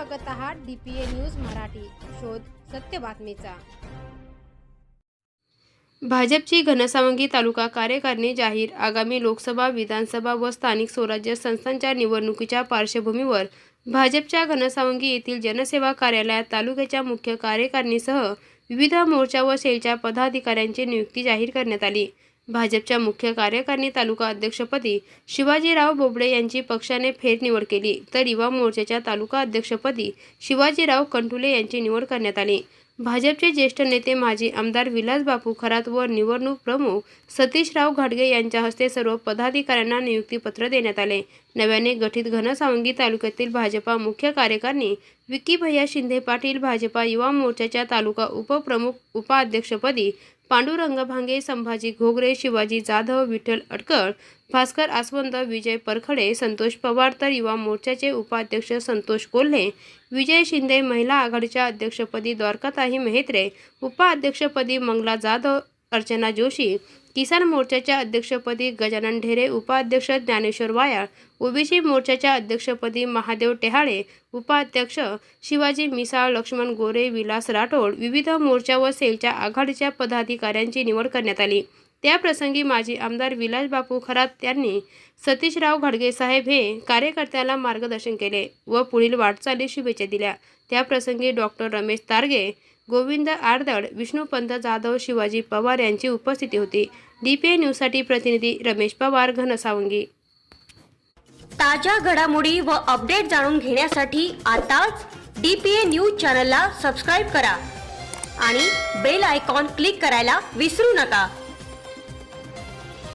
बघत आहात DPA news Marathi. शोध सत्य बातमीचा. भाजपची घनसावंगी तालुका कार्यकारिणी जाहीर आगामी लोकसभा विधानसभा व स्थानिक स्वराज्य संस्थांच्या निवडणुकीच्या पार्श्वभूमीवर भाजपच्या घनसावंगी येथील जनसेवा कार्यालयात तालुक्याच्या मुख्य कार्यकारिणीसह विविध मोर्चा व सेलच्या पदाधिकाऱ्यांची नियुक्ती जाहीर करण्यात आली. भाजपच्या मुख्य कार्यकारिणी तालुका अध्यक्षपदी शिवाजीराव बोबडे यांची पक्षाने फेरनिवड केली. तर युवा मोर्चाच्या तालुका अध्यक्षपदी शिवाजीराव कंटुले यांची निवड करण्यात आली. भाजपचे ज्येष्ठ नेते माजी आमदार विलास बापू खरात व निवडणूक प्रमुख सतीशराव घाटगे यांच्या हस्ते सर्व पदाधिकाऱ्यांना नियुक्तीपत्र देण्यात आले. नव्याने गठीत घनसावंगी तालुक्यातील भाजपा मुख्य कार्यकारिणी विकी भैया शिंदे पाटील भाजपा युवा मोर्चाच्या तालुका उपप्रमुख उपाध्यक्षपदी पांडुरंग भांगे संभाजी घोगरे शिवाजी जाधव विठ्ठल अटकळ भास्कर आसवंत विजय परखडे संतोष पवार तर युवा मोर्चाचे उपाध्यक्ष संतोष कोल्हे विजय शिंदे महिला आघाडीच्या अध्यक्षपदी द्वारकाताई मेहत्रे उपाध्यक्षपदी मंगला जाधव अर्चना जोशी किसान मोर्चाच्या अध्यक्षपदी गजानन ढेरे उपाध्यक्ष ज्ञानेश्वर वायाळ ओबीसी मोर्चाच्या अध्यक्षपदी महादेव टेहाळे उपाध्यक्ष शिवाजी मिसाळ लक्ष्मण गोरे विलास राठोड विविध मोर्चा व सेलच्या आघाडीच्या पदाधिकाऱ्यांची निवड करण्यात आली. त्याप्रसंगी माजी आमदार विलास बापू खरात यांनी सतीशराव घाडगे साहेब हे कार्यकर्त्याला मार्गदर्शन केले व पुढील वाटचाली शुभेच्छा दिल्या. त्याप्रसंगी डॉक्टर रमेश तारगे गोविंद आरदड विष्णुपंत जाधव शिवाजी पवार यांची उपस्थिती होती. डीपीए न्यूजसाठी प्रतिनिधी रमेश पवार घनसावंगी. ताज्या घडामोडी व अपडेट जाणून घेण्यासाठी आताच डी पी ए न्यूज चॅनलला सबस्क्राईब करा आणि बेल आयकॉन क्लिक करायला विसरू नका.